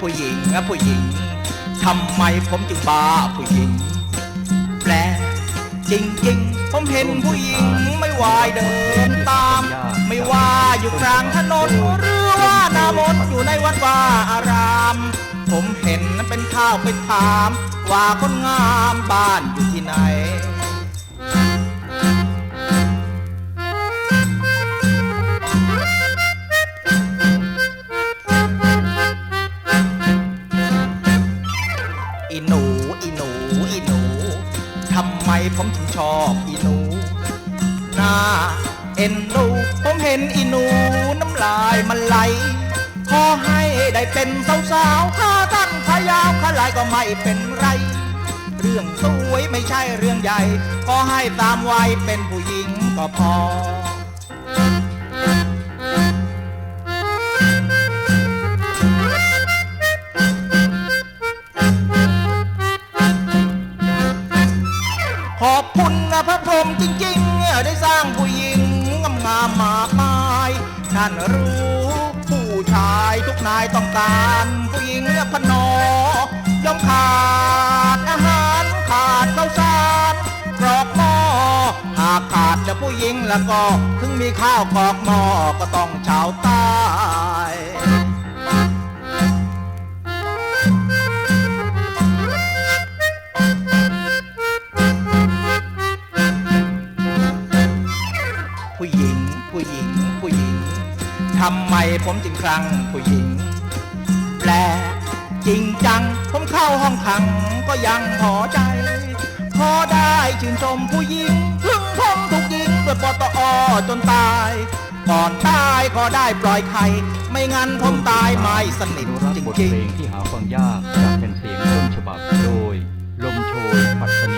ผู้หญิงผู้หญิงทำไมผมจึงบ้าผู้หญิง แปลกจริงๆ ผมเห็นผู้หญิงไม่วายเดินตาม ไม่ว่าอยู่กลางถนนหรือว่าหนามนอยู่ในวัดว่าอาราม ผมเห็นเป็นข้าวเป็นถาม ว่าคนงามบ้านอยู่ที่ไหน อีหนูอีหนูทำไมผมถึงชอบอีหนูหน้าเอ็นดูผมเห็นอีหนูน้ำลายมันไหลพอให้ได้เป็นสาวๆถ้าท่านพยาวขลายก็ไม่เป็นไร เรื่องสวยไม่ใช่เรื่องใหญ่ ขอให้ตามวัยเป็นผู้หญิงก็พอ ขอบคุณนะพระพรหมจริงๆ ได้สร้างผู้หญิงงามๆมมากมายท่านรู้ผู้ชายทุกนายต้องการผู้หญิงพนอย่อมขาดอาหารขาดข้าวสารกรอกหม้อหากขาดจะผู้หญิงแล้วก็ ถึงมีข้าวกรอกหม้อก็ต้องชาวต้ ผู้หญิง ผู้หญิง ผู้หญิงทำไมผมจึงครั้งผู้หญิง แปลจริงจัง ผมเข้าห้องขังก็ยังพอใจ พอได้ชื่นชมผู้หญิงถึงพงทุกยิงด้วยปตอจนตาย ก่อนตายก็ได้ปล่อยไข่ไม่งั้นผมตายไม่สนิทจริงๆเพลงที่หาฟังยากจาเป็นเสียงต้นฉบับโดย ลมโชยปัตตนี